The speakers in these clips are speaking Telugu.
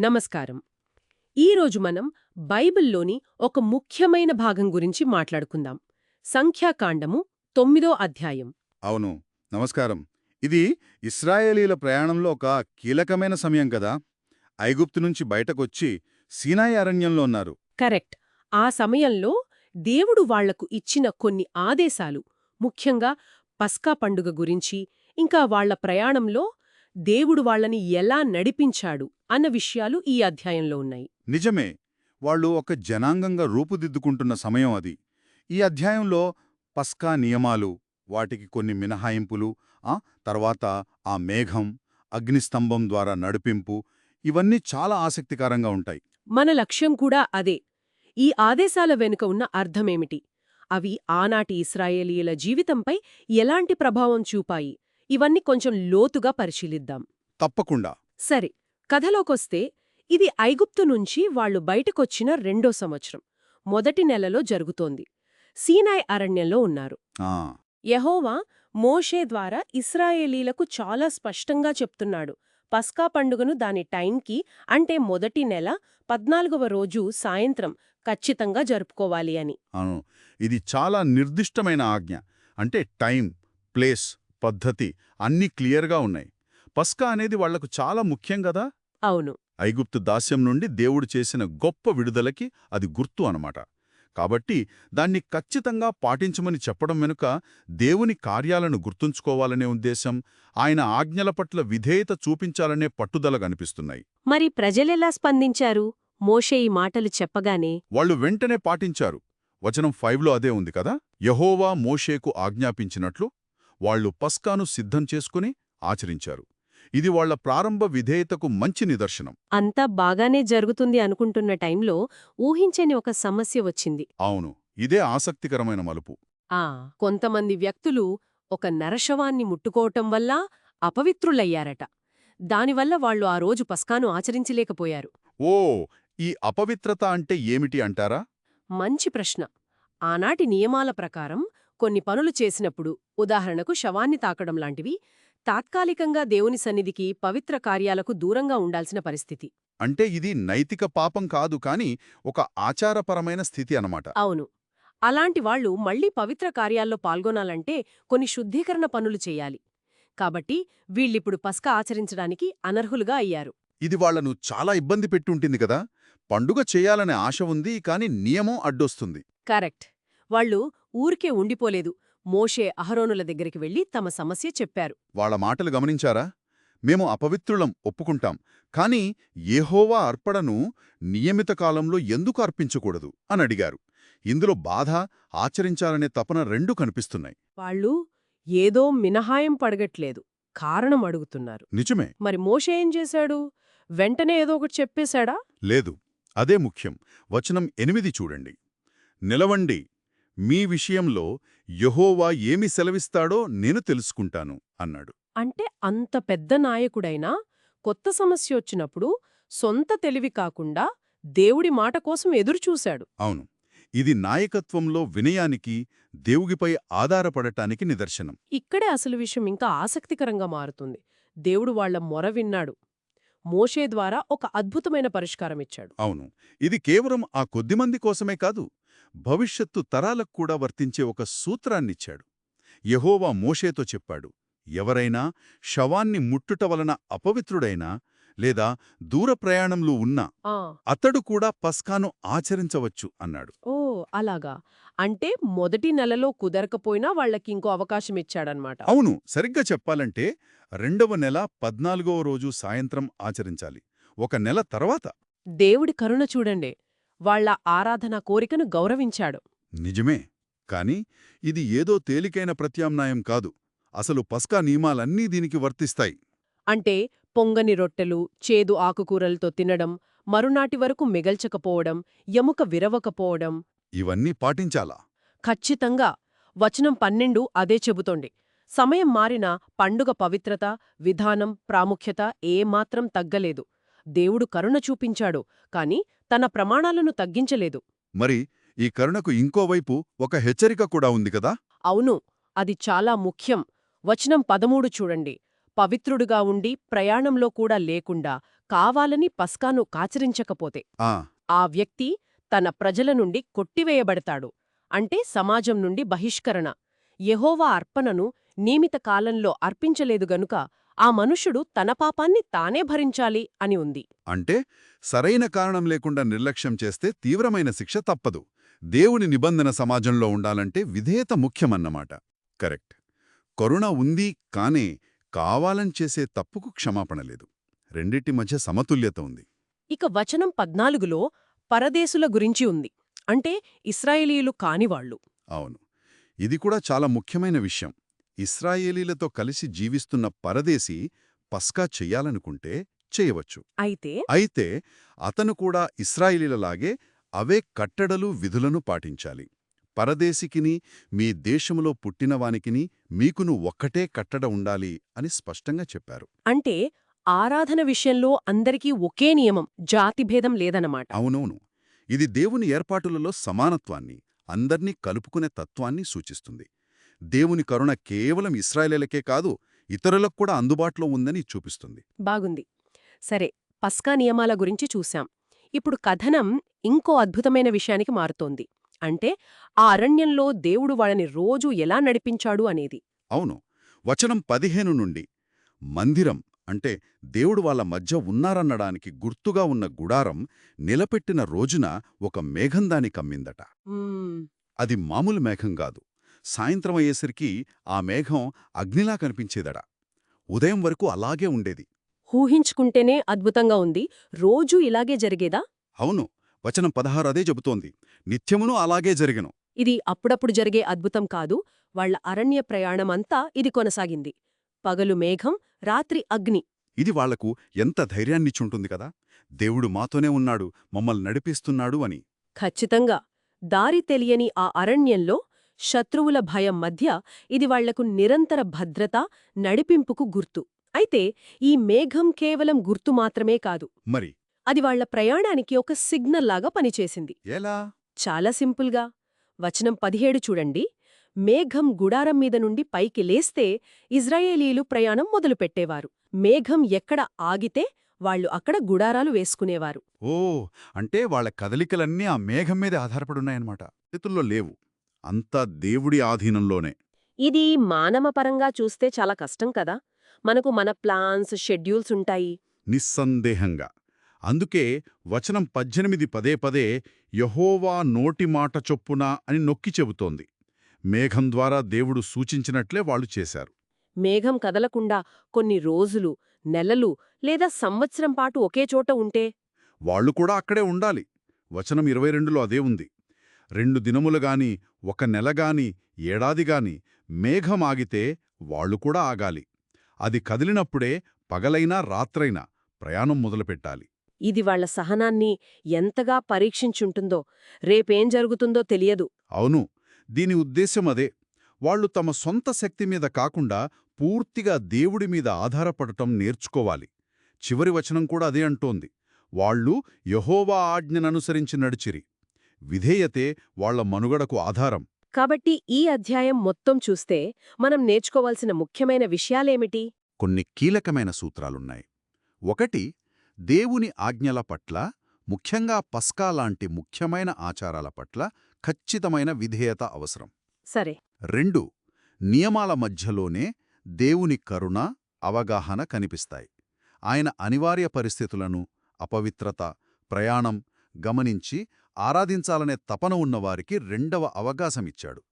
నమస్కారం. ఈరోజు మనం బైబిల్లోని ఒక ముఖ్యమైన భాగం గురించి మాట్లాడుకుందాం. సంఖ్యాకాండము తొమ్మిదో అధ్యాయం. అవును నమస్కారం. ఇది ఇస్రాయేలీల ప్రయాణంలో ఒక కీలకమైన సమయం కదా? ఐగుప్తు నుంచి బయటకొచ్చి సీనాయి అరణ్యంలో ఉన్నారు. కరెక్ట్. ఆ సమయంలో దేవుడు వాళ్ళకు ఇచ్చిన కొన్ని ఆదేశాలు ముఖ్యంగా పస్కా పండుగ గురించి ఇంకా వాళ్ళ ప్రయాణంలో దేవుడు వాళ్ళని ఎలా నడిపించాడు అన్న విషయాలు ఈ అధ్యాయంలో ఉన్నాయి. నిజమే వాళ్ళు ఒక జనాంగంగా రూపుదిద్దుకుంటున్న సమయం అది. ఈ అధ్యాయంలో పస్కా నియమాలు వాటికి కొన్ని మినహాయింపులు ఆ తర్వాత ఆ మేఘం అగ్నిస్తంభం ద్వారా నడిపింపు ఇవన్నీ చాలా ఆసక్తికరంగా ఉంటాయి. మన లక్ష్యం కూడా అదే. ఈ ఆదేశాల వెనుక ఉన్న అర్థమేమిటి? అవి ఆనాటి ఇస్రాయేలీయుల జీవితంపై ఎలాంటి ప్రభావం చూపాయి? ఇవన్నీ కొంచెం లోతుగా పరిశీలిద్దాం. తప్పకుండా. సరే కథలోకొస్తే ఇది ఐగుప్తు నుంచి వాళ్ళు బయటకొచ్చిన రెండో సంవత్సరం. మొదటి నెలలో జరుగుతోంది. సీనాయ్ అరణ్యంలో ఉన్నారు. యహోవా మోషే ద్వారా ఇస్రాయేలీలకు చాలా స్పష్టంగా చెప్తున్నాడు. పస్కా పండుగను దాని టైంకి అంటే మొదటి నెల పద్నాలుగవ రోజు సాయంత్రం ఖచ్చితంగా జరుపుకోవాలి అని. ఇది చాలా నిర్దిష్టమైన ఆజ్ఞ. అంటే టైం ప్లేస్ పద్ధతి అన్నీ క్లియర్గా ఉన్నాయి. పస్కా అనేది వాళ్ళకు చాలా ముఖ్యం కదా అవును. ఐగుప్తు దాస్యం నుండి దేవుడు చేసిన గొప్ప విడుదలకి అది గుర్తు అనమాట కాబట్టి దాన్ని ఖచ్చితంగా పాటించమని చెప్పడం వెనుక దేవుని కార్యాలను గుర్తుంచుకోవాలనే ఉద్దేశం ఆయన ఆజ్ఞల పట్ల విధేయత చూపించాలనే పట్టుదల కనిపిస్తున్నాయి. మరి ప్రజలెలా స్పందించారు? మోషే ఈ మాటలు చెప్పగానే వాళ్ళు వెంటనే పాటించారు. వచనం ఫైవ్లో అదే ఉంది కదా? యహోవా మోషేకు ఆజ్ఞాపించినట్లు వాళ్ళు పస్కాను సిద్ధం చేసుకుని ఆచరించారు. ఇది వాళ్ళ ప్రారంభ విధేయతకు మంచి నిదర్శనం. అంతా బాగానే జరుగుతుంది అనుకుంటున్న టైంలో ఊహించని ఒక సమస్య వచ్చింది. అవును ఇదే ఆసక్తికరమైన మలుపు. ఆ కొంతమంది వ్యక్తులు ఒక నరశవాన్ని ముట్టుకోవటం వల్ల అపవిత్రులయ్యారట. దానివల్ల వాళ్ళు ఆ రోజు పస్కాను ఆచరించలేకపోయారు. ఓ ఈ అపవిత్రత అంటే ఏమిటి అంటారా? మంచి ప్రశ్న. ఆనాటి నియమాల ప్రకారం కొన్ని పనులు చేసినప్పుడు ఉదాహరణకు శవాన్ని తాకడం లాంటివి తాత్కాలికంగా దేవుని సన్నిధికి పవిత్ర కార్యాలకు దూరంగా ఉండాల్సిన పరిస్థితి. అంటే ఇది నైతిక పాపం కాదు కాని ఒక ఆచారపరమైన స్థితి అనమాట అవును. అలాంటి వాళ్ళు మళ్ళీ పవిత్ర కార్యాల్లో పాల్గొనాలంటే కొన్ని శుద్ధీకరణ పనులు చేయాలి. కాబట్టి వీళ్ళిప్పుడు పస్క ఆచరించడానికి అనర్హులుగా అయ్యారు. ఇది వాళ్ళను చాలా ఇబ్బంది పెట్టుంటుంది కదా. పండుగ చేయాలనే ఆశ ఉంది కాని నియమం అడ్డొస్తుంది. కరెక్ట్. వాళ్ళు ఊరికే ఉండిపోలేదు. మోషే అహరోనుల దగ్గరికి వెళ్ళి తమ సమస్య చెప్పారు. వాళ్ళ మాటలు గమనించారా? మేము అపవిత్రులం ఒప్పుకుంటాం. కాని ఏహోవా అర్పణను నియమిత కాలంలో ఎందుకు అర్పించకూడదు? అని అడిగారు. ఇందులో బాధ ఆచరించాలనే తపన రెండు కనిపిస్తున్నాయి. వాళ్ళు ఏదో మినహాయం పడగట్లేదు. కారణం అడుగుతున్నారు. నిజమే. మరి మోషే ఏం చేశాడు? వెంటనే ఏదో ఒకటి చెప్పేశాడా? లేదు. అదే ముఖ్యం. వచనం ఎనిమిది చూడండి. నిలవండి. మీ విషయంలో యహోవా ఏమి సెలవిస్తాడో నేను తెలుసుకుంటాను అన్నాడు. అంటే అంత పెద్ద నాయకుడైనా కొత్త సమస్య వచ్చినప్పుడు సొంత తెలివి కాకుండా దేవుడి మాట కోసం ఎదురుచూశాడు. అవును. ఇది నాయకత్వంలో వినయానికి దేవుగిపై ఆధారపడటానికి నిదర్శనం. ఇక్కడే అసలు విషయం ఇంకా ఆసక్తికరంగా మారుతుంది. దేవుడు వాళ్ళ మొర విన్నాడు. మోషే ద్వారా ఒక అద్భుతమైన పరిష్కారం ఇచ్చాడు. అవును. ఇది కేవలం ఆ కొద్దిమంది కోసమే కాదు భవిష్యత్తు తరాలకు కూడా వర్తించే ఒక సూత్రాన్నిచ్చాడు యహోవా మోషేతో చెప్పాడు ఎవరైనా శవాన్ని ముట్టుట వలన అపవిత్రుడైనా లేదా దూర ప్రయాణంలో ఉన్నా అతడు కూడా పస్కాను ఆచరించవచ్చు అన్నాడు. ఓ. అలాగా. అంటే మొదటి నెలలో కుదరకపోయినా వాళ్ళకి ఇంకో అవకాశం ఇచ్చాడనమాట అవును. సరిగ్గా చెప్పాలంటే రెండవ నెల పద్నాలుగవ రోజు సాయంత్రం ఆచరించాలి. ఒక నెల తర్వాత. దేవుడి కరుణ చూడండి. వాళ్ళ ఆరాధన కోరికను గౌరవించాడు. నిజమే. కాని ఇది ఏదో తేలికైన ప్రత్యామ్నాయం కాదు. అసలు పస్కా నియమాలన్నీ దీనికి వర్తిస్తాయి. అంటే పొంగని రొట్టెలు చేదు ఆకుకూరలతో తినడం మరునాటి వరకు మిగల్చకపోవడం ఎముక విరవకపోవడం ఇవన్నీ పాటించాలా? ఖచ్చితంగా. వచనం పన్నెండు అదే చెబుతోంది. సమయం మారినా పండుగ పవిత్రత విధానం ప్రాముఖ్యత ఏమాత్రం తగ్గలేదు. దేవుడు కరుణ చూపించాడు కాని తన ప్రమాణాలను తగ్గించలేదు. మరి ఈ కరుణకు ఇంకోవైపు ఒక హెచ్చరిక కూడా ఉంది కదా? అవును అది చాలా ముఖ్యం. వచనం పదమూడు చూడండి. పవిత్రుడుగా ఉండి ప్రయాణంలో కూడా లేకుండా కావాలని పస్కాను కాచరించకపోతే. ఆ. ఆ వ్యక్తి తన ప్రజల నుండి కొట్టివేయబడతాడు. అంటే సమాజం నుండి బహిష్కరణ. యెహోవా అర్పణను నియమిత కాలంలో అర్పించలేదు గనుక ఆ మనుషుడు తన పాపాన్ని తానే భరించాలి అని ఉంది. అంటే సరైన కారణం లేకుండా నిర్లక్ష్యం చేస్తే తీవ్రమైన శిక్ష తప్పదు. దేవుని నిబంధన సమాజంలో ఉండాలంటే విధేయత ముఖ్యమన్నమాట. కరెక్ట్. కరుణ ఉంది కానే కావాలని చేసే తప్పుకు క్షమాపణ లేదు. రెండిటి మధ్య సమతుల్యత ఉంది. ఇక వచనం పద్నాలుగులో పరదేశుల గురించి ఉంది. అంటే ఇస్రాయేలీయులు కానివాళ్ళు అవును. ఇది కూడా చాలా ముఖ్యమైన విషయం. ఇస్రాయేలీలతో కలిసి జీవిస్తున్న పరదేశీ పస్కా చెయ్యాలనుకుంటే చేయవచ్చు. అయితే? అయితే అతను కూడా ఇస్రాయేలీలలాగే అవే కట్టడలు విధులను పాటించాలి. పరదేశికిని మీ దేశములో పుట్టినవానికిని మీకును ఒక్కటే కట్టడ ఉండాలి అని స్పష్టంగా చెప్పారు. అంటే ఆరాధన విషయంలో అందరికీ ఒకే నియమం జాతిభేదం లేదన్నమాట. అవునవును. ఇది దేవుని ఏర్పాటులలో సమానత్వాన్ని అందర్నీ కలుపుకునే తత్వాన్ని సూచిస్తుంది. దేవుని కరుణ కేవలం ఇస్రాయేలీలకే కాదు ఇతరులకు కూడా అందుబాటులో ఉందని చూపిస్తుంది. బాగుంది. సరే పస్కా నియమాల గురించి చూశాం. ఇప్పుడు కథనం ఇంకో అద్భుతమైన విషయానికి మారుతోంది. అంటే ఆ అరణ్యంలో దేవుడు వాళ్ళని రోజూ ఎలా నడిపించాడు అనేది. అవును. వచనం పదిహేను నుండి మందిరం అంటే దేవుడు వాళ్ళ మధ్య ఉన్నారన్నడానికి గుర్తుగా ఉన్న గుడారం నిలపెట్టిన రోజున ఒక మేఘం దాని కమ్మిందట. మ్మ్, అది మామూలు మేఘం కాదు. సాయంత్రం అయ్యేసరికి ఆ మేఘం అగ్నిలా కనిపించేదట. ఉదయం వరకు అలాగే ఉండేది. ఊహించుకుంటేనే అద్భుతంగా ఉంది. రోజూ ఇలాగే జరిగేదా? అవును. వచనం పదహారు అదే చెబుతోంది. నిత్యమును అలాగే జరిగెను. ఇది అప్పుడప్పుడు జరిగే అద్భుతం కాదు. వాళ్ళ అరణ్య ప్రయాణమంతా ఇది కొనసాగింది. పగలు మేఘం రాత్రి అగ్ని. ఇది వాళ్ళకు ఎంత ధైర్యాన్నిచ్చుంటుంది కదా. దేవుడు మాతోనే ఉన్నాడు మమ్మల్ని నడిపిస్తున్నాడు అని. ఖచ్చితంగా. దారి తెలియని ఆ అరణ్యంలో శత్రువుల భయం మధ్య ఇది వాళ్ళకు నిరంతర భద్రత నడిపింపుకు గుర్తు. అయితే ఈ మేఘం కేవలం గుర్తు మాత్రమే కాదు. మరి? అది వాళ్ళ ప్రయాణానికి ఒక సిగ్నల్ లాగా పనిచేసింది. ఎలా? చాలా సింపుల్గా. వచనం పదిహేడు చూడండి. మేఘం గుడారం మీద నుండి పైకి లేస్తే ఇజ్రాయేలీలు ప్రయాణం మొదలుపెట్టేవారు. మేఘం ఎక్కడ ఆగితే వాళ్ళు అక్కడ గుడారాలు వేసుకునేవారు. ఓ అంటే వాళ్ళ కదలికలన్నీ ఆ మేఘం మీదే ఆధారపడున్నాయన్నమాట. చేతుల్లో లేవు. అంతా దేవుడి ఆధీనంలోనే. ఇది మానవపరంగా చూస్తే చాలా కష్టం కదా? మనకు మన ప్లాన్స్ షెడ్యూల్స్ ఉంటాయి. నిస్సందేహంగా. అందుకే వచనం పద్దెనిమిది పదే పదే యహోవా నోటి మాట చొప్పున అని నొక్కి చెబుతోంది. మేఘం ద్వారా దేవుడు సూచించినట్లే వాళ్ళు చేశారు. మేఘం కదలకుండా కొన్ని రోజులు నెలలు లేదా సంవత్సరం పాటు ఒకే చోట ఉంటే? వాళ్ళు కూడా అక్కడే ఉండాలి. వచనం ఇరవై రెండులో అదే ఉంది. రెండు దినములుగాని ఒక నెలగాని ఏడాదిగాని మేఘం ఆగితే వాళ్ళు కూడా ఆగాలి. అది కదిలినప్పుడే పగలైనా రాత్రైనా ప్రయాణం మొదలుపెట్టాలి. ఇది వాళ్ళ సహనాన్ని ఎంతగా పరీక్షించుంటుందో రేపేం జరుగుతుందో తెలియదు. అవును. దీని ఉద్దేశం అదే. వాళ్ళు తమ సొంత శక్తి మీద కాకుండా పూర్తిగా దేవుడి మీద ఆధారపడటం నేర్చుకోవాలి. చివరి వచనం కూడా అదే అంటోంది. వాళ్ళు యహోవా ఆజ్ఞననుసరించి నడిచిరి. విధేయతే వాళ్ళ మనుగడకు ఆధారం. కాబట్టి ఈ అధ్యాయం మొత్తం చూస్తే మనం నేర్చుకోవాల్సిన ముఖ్యమైన విషయాలేమిటి? కొన్ని కీలకమైన సూత్రాలున్నాయి. ఒకటి దేవుని ఆజ్ఞల పట్ల ముఖ్యంగా పస్కా లాంటి ముఖ్యమైన ఆచారాల పట్ల ఖచ్చితమైన విధేయత అవసరం. సరే. రెండు నియమాల మధ్యలోనే దేవుని కరుణ అవగాహన కనిపిస్తాయి. ఆయన అనివార్య పరిస్థితులను అపవిత్రత ప్రయాణం గమనించి ఆరాధించాలనే తపన ఉన్నవారికి రెండవ అవకాశమిచ్చాడు.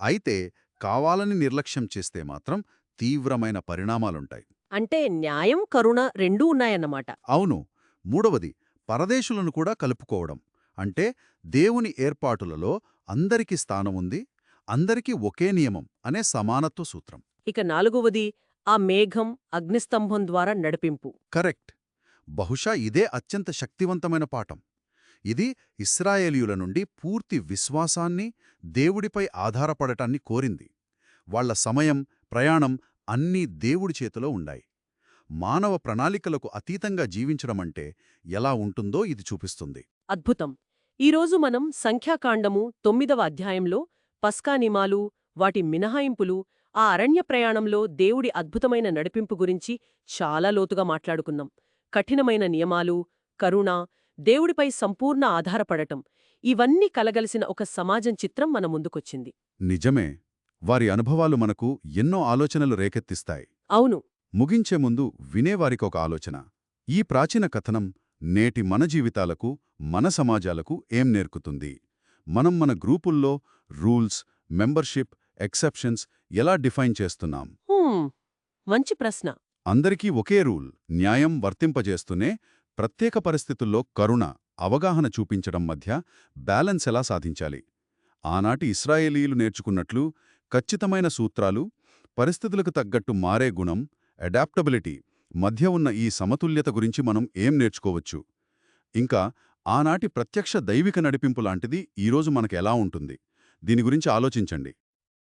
అయితే కావాలని నిర్లక్ష్యం చేస్తే మాత్రం తీవ్రమైన పరిణామాలుంటాయి. అంటే న్యాయం కరుణ రెండూ ఉన్నాయన్నమాట. అవును. మూడవది పరదేశులను కూడా కలుపుకోవడం. అంటే దేవుని ఏర్పాటులలో అందరికీ స్థానముంది అందరికీ ఒకే నియమం అనే సమానత్వ సూత్రం. ఇక నాలుగవది ఆ మేఘం అగ్నిస్తంభం ద్వారా నడిపింపు. కరెక్ట్. బహుశా ఇదే అత్యంత శక్తివంతమైన పాఠం. ఇది ఇస్రాయేలీయుల నుండి పూర్తి విశ్వాసాన్ని దేవుడిపై ఆధారపడటాన్ని కోరింది. వాళ్ళ సమయం ప్రయాణం అన్నీ దేవుడి చేతిలో ఉండాయి. మానవ ప్రణాళికలకు అతీతంగా జీవించడమంటే ఎలా ఉంటుందో ఇది చూపిస్తుంది. అద్భుతం. ఈరోజు మనం సంఖ్యాకాండము తొమ్మిదవ అధ్యాయంలో పస్కా నిమాలు వాటి మినహాయింపులు ఆ అరణ్య ప్రయాణంలో దేవుడి అద్భుతమైన నడిపింపు గురించి చాలా లోతుగా మాట్లాడుకున్నాం. కఠినమైన నియమాలు కరుణ దేవుడిపై సంపూర్ణ ఆధారపడటం ఇవన్నీ కలగలిసిన ఒక సమాజం చిత్రం మన ముందుకొచ్చింది. నిజమే వారి అనుభవాలు మనకు ఎన్నో ఆలోచనలు రేకెత్తిస్తాయి. అవును. ముగించే ముందు వినేవారికి ఒక ఆలోచన. ఈ ప్రాచీన కథనం నేటి మన జీవితాలకు మన సమాజాలకు ఏం నేర్కుతుంది? మనం మన గ్రూపుల్లో రూల్స్ మెంబర్షిప్ ఎక్సెప్షన్స్ ఎలా డిఫైన్ చేస్తున్నాం? మంచి ప్రశ్న. అందరికీ ఒకే రూల్ న్యాయం వర్తింపజేస్తూనే ప్రత్యేక పరిస్థితుల్లో కరుణ అవగాహన చూపించడం మధ్య బ్యాలెన్స్ ఎలా సాధించాలి? ఆనాటి ఇస్రాయేలీలు నేర్చుకున్నట్లు ఖచ్చితమైన సూత్రాలు పరిస్థితులకు తగ్గట్టు మారే గుణం అడాప్టబిలిటీ మధ్య ఉన్న ఈ సమతుల్యత గురించి మనం ఏం నేర్చుకోవచ్చు? ఇంకా ఆనాటి ప్రత్యక్ష దైవిక నడిపింపు లాంటిది ఈరోజు మనకు ఎలా ఉంటుంది? దీని గురించి ఆలోచించండి.